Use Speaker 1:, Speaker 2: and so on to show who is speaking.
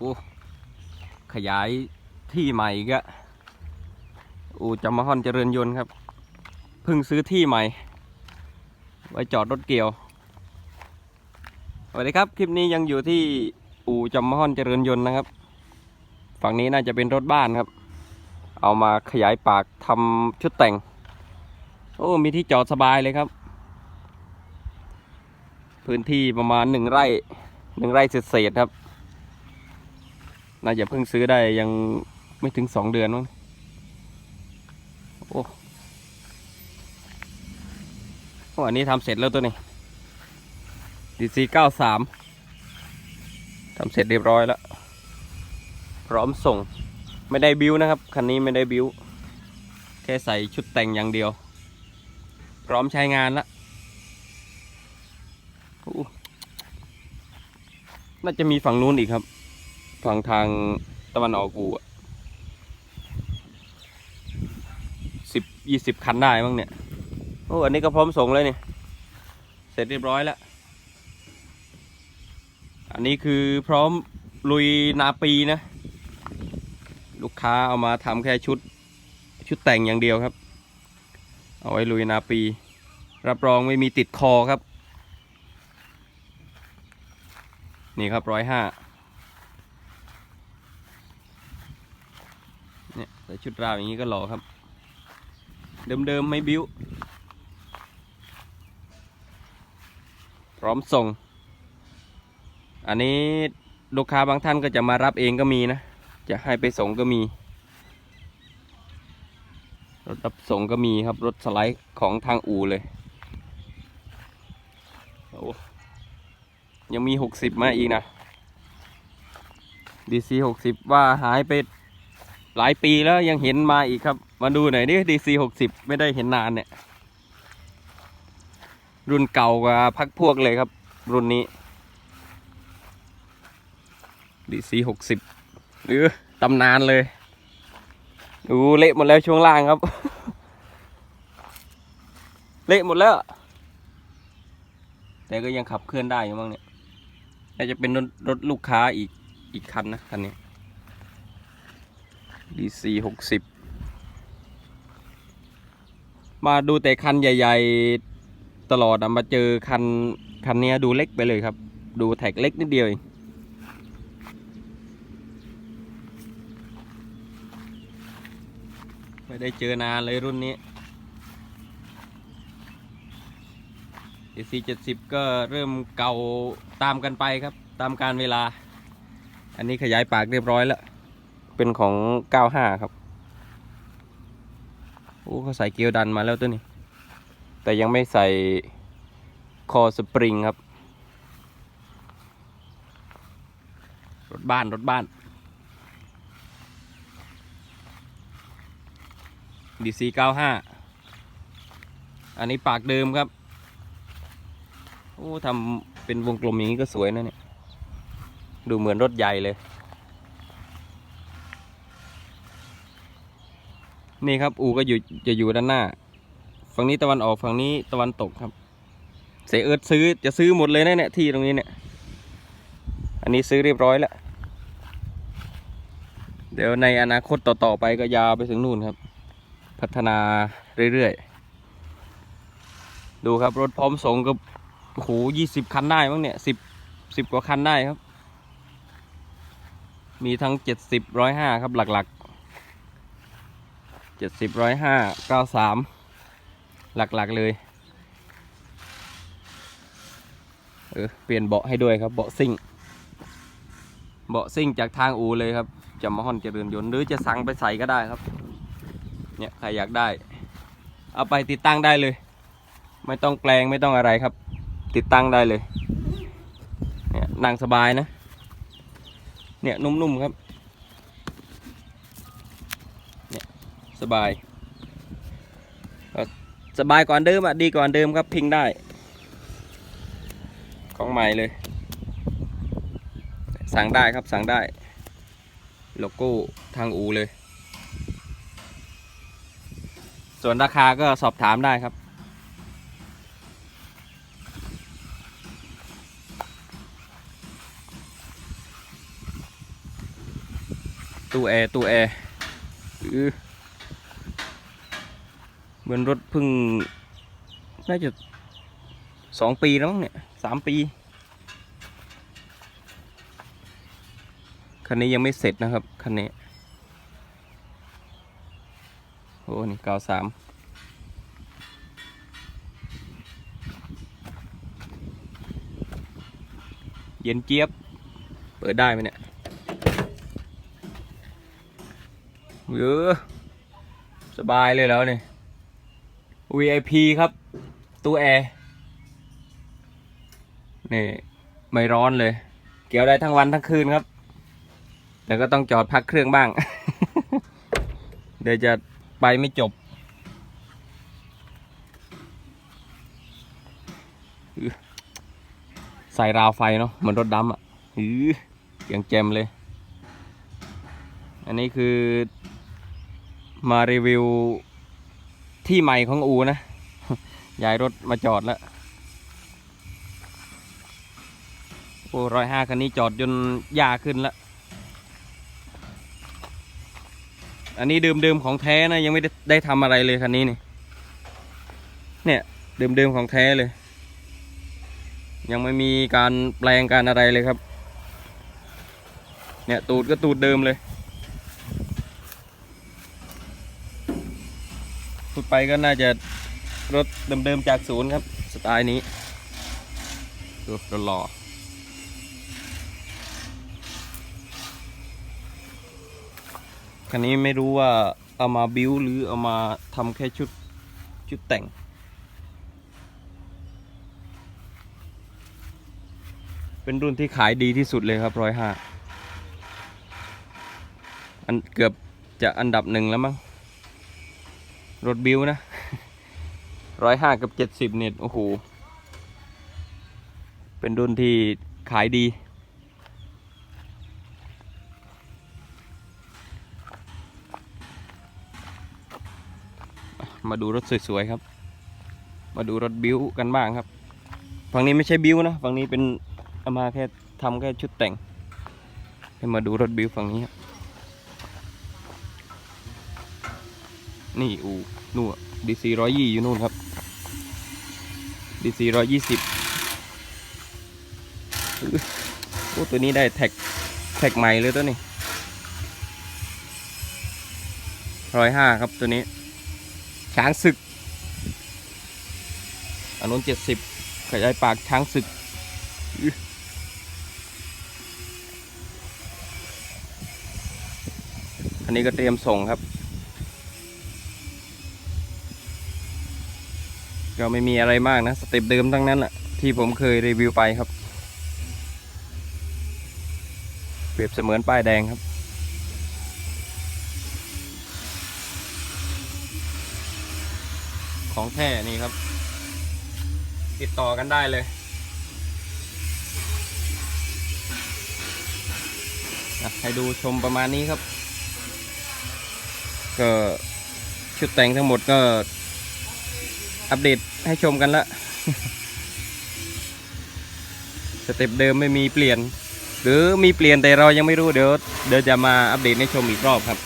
Speaker 1: โอ้ขยายที่ใหม่กอะอูจำมาฮอนเจริญยนต์ครับเพิ่งซื้อที่ใหม่ ไว้จอดรถเกี่ยวสวัสดีครับ คลิปนี้ยังอยู่ที่อู่จำมาฮอนเจริญยนต์นะครับ ฝั่งนี้น่าจะเป็นรถบ้านครับ เอามาขยายปากทำชุดแต่ง โอ้มีที่จอดสบายเลยครับ พื้นที่ประมาณหนึ่งไร่หนึ่งไร่เศษๆครับ น่าจะเพิ่งซื้อได้ยังไม่ถึงสองเดือนมั้งโอ้โอ้อันนี้ทำเสร็จแล้วตัวนี้ดีซีเก้าสามทำเสร็จเรียบร้อยแล้ว พร้อมส่งไม่ได้บิวนะครับ คันนี้ไม่ได้บิวแค่ใส่ชุดแต่งอย่างเดียว พร้อมใช้งานละน่าจะมีฝั่งนู้นอีกครับ ฝั่งทางตะวันออกกูสิบยี่สิบคันได้มั้งเนี่ย โอ้ อันนี้ก็พร้อมส่งเลยนี่เสร็จเรียบร้อยแล้ว อันนี้คือพร้อมลุยนาปีนะ ลูกค้าเอามาทำแค่ชุด ชุดแต่งอย่างเดียวครับ เอาไว้ลุยนาปี รับรองไม่มีติดคอครับ นี่ครับร้อยห้า ใส่ชุดราวอย่างนี้ก็หล่อครับ เดิมๆไม่บิ้ว พร้อมส่ง อันนี้ลูกค้าบางท่านก็จะมารับเองก็มีนะ จะให้ไปส่งก็มี รถรับส่งก็มีครับ รถสไลด์ของทางอู่เลยโอ้ยังมีหกสิบมาอีกนะดีซีหกสิบว่าหายไป หลายปีแล้วยังเห็นมาอีกครับ มาดูหน่อยดิดีซีหกสิบไม่ได้เห็นนานเนี่ย รุ่นเก่ากว่าพักพวกเลยครับ รุ่นนี้ดีซีหกสิบหรือตำนานเลยดูเละหมดแล้วช่วงล่างครับ เละหมดแล้ว แต่ก็ยังขับเคลื่อนได้อยู่มั้งเนี่ยน่าจะเป็นรถรถลูกค้าอีกอีกคันนะคันนี้ DC หกสิบมาดูแต่คันใหญ่ ๆ ตลอดอะมาเจอคันคันนี้ดูเล็กไปเลยครับ ดูแท็กเล็กนิดเดียวเองไม่ได้เจอนานเลยรุ่นนี้ AC 70 ก็เริ่มเก่าตามกันไปครับ ตามการเวลา อันนี้ขยายปากเรียบร้อยแล้ว เป็นของ 95 ครับ โอ้เขาใส่เกียวดันมาแล้วตัวนี้ แต่ยังไม่ใส่คอสปริงครับ รถบ้าน รถบ้าน DC 95อันนี้ปากเดิมครับ โอ้ทำเป็นวงกลมอย่างนี้ก็สวยนะเนี่ย ดูเหมือนรถใหญ่เลย นี่ครับ อูก็อยู่จะอยู่ด้านหน้า ฝั่งนี้ตะวันออกฝั่งนี้ตะวันตกครับ เสยเอิร์ดซื้อจะซื้อหมดเลยนะเนี่ยที่ตรงนี้เนี่ย อันนี้ซื้อเรียบร้อยแล้ว เดี๋ยวในอนาคตต่อๆไปก็ยาวไปถึงนู่นครับ พัฒนาเรื่อยๆ ดูครับรถพร้อมส่งก็โอ้โหยี่สิบคันได้มั้งเนี่ยสิบสิบกว่าคันได้ครับ มีทั้งเจ็ดสิบร้อยห้าครับหลักๆ เจ็ดสิบร้อยห้าเก้าสามหลักๆเลยเออเปลี่ยนเบาะให้ด้วยครับเบาะซิ่ง เบาะซิ่งจากทางอูเลยครับจะมาห่อนเจริญยนต์หรือจะสั่งไปใส่ก็ได้ครับ เนี่ยใครอยากได้ เอาไปติดตั้งได้เลย ไม่ต้องแปลงไม่ต้องอะไรครับ ติดตั้งได้เลย เนี่ยนั่งสบายนะ เนี่ยนุ่มๆครับ เนี่ย สบาย สบายกว่าเดิมอะ ดีกว่าเดิมครับพิงได้ ของใหม่เลย สั่งได้ครับสั่งได้ โลโก้ทางอูเลย ส่วนราคาก็สอบถามได้ครับตู้แอร์ตู้แอร์อ เหมือนรถพึ่งน่าจะสองปีแล้วมั้งเนี่ยสามปี คันนี้ยังไม่เสร็จนะครับ คันนี้ โอ้นี่เก้าสามเย็นเจี๊ยบ เปิดได้ไหมเนี่ยเยอะสบายเลยแล้วเนี่ย VIP ครับตู้แอร์นี่ไม่ร้อนเลย เกี่ยวได้ทั้งวันทั้งคืนครับ แต่ก็ต้องจอดพักเครื่องบ้าง เดี๋ยวจะไปไม่จบ ใส่ราวไฟเนาะเหมือนรถดำอะอืออย่างแจมเลย อันนี้คือมารีวิว ที่ใหม่ของอูนะย้ายรถมาจอดแล้วโอ้ร้อยห้าคันนี้จอดจนยาขึ้นแล้วอันนี้เดิมๆของแท้นะยังไม่ได้ได้ทำอะไรเลยคันนี้นี่เนี่ยเดิมๆของแท้เลย ยังไม่มีการแปลงการอะไรเลยครับ เนี่ยตูดก็ตูดเดิมเลย พูดไปก็น่าจะรถเดิมๆจากศูนย์ครับ สไตล์นี้ดูหล่อคันนี้ไม่รู้ว่าเอามาบิวหรือเอามาทำแค่ชุดชุดแต่ง เป็นรุ่นที่ขายดีที่สุดเลยครับร้อยห้าอันเกือบจะอันดับหนึ่งแล้วมั้ง รถบิวนะร้อยห้ากับเจ็ดสิบเนี่ยโอ้โห เป็นรุ่นที่ขายดี มาดูรถสวยๆครับ มาดูรถบิวกันบ้างครับ ฝั่งนี้ไม่ใช่บิวนะ ฝั่งนี้เป็นเอามาแค่ทำแค่ชุดแต่งให้มาดูรถบิวฝั่งนี้ครับ นี่อูนู่นดีซีร้อยยี่อยู่นู่นครับดีซีร้อยยี่สิบโอ้ตัวนี้ได้แท็กแท็กใหม่เลยตัวนี้ร้อยห้าครับตัวนี้ ช้างศึกอันนู้นเจ็ดสิบขยายปากช้างศึกอันนี้ก็เตรียมส่งครับ ก็ไม่มีอะไรมากนะ สเต็ปเดิมทั้งนั้นอะที่ผมเคยรีวิวไปครับ เปรียบเสมือนป้ายแดงครับของแท้นี่ครับ ติดต่อกันได้เลยให้ดูชมประมาณนี้ครับ ก็ชุดแต่งทั้งหมดก็ อัปเดตให้ชมกันละสเต็ปเดิมไม่มีเปลี่ยน หรือมีเปลี่ยนแต่เรายังไม่รู้เดี๋ยวเดี๋ยวจะมาอัปเดตให้ชมอีกรอบครับ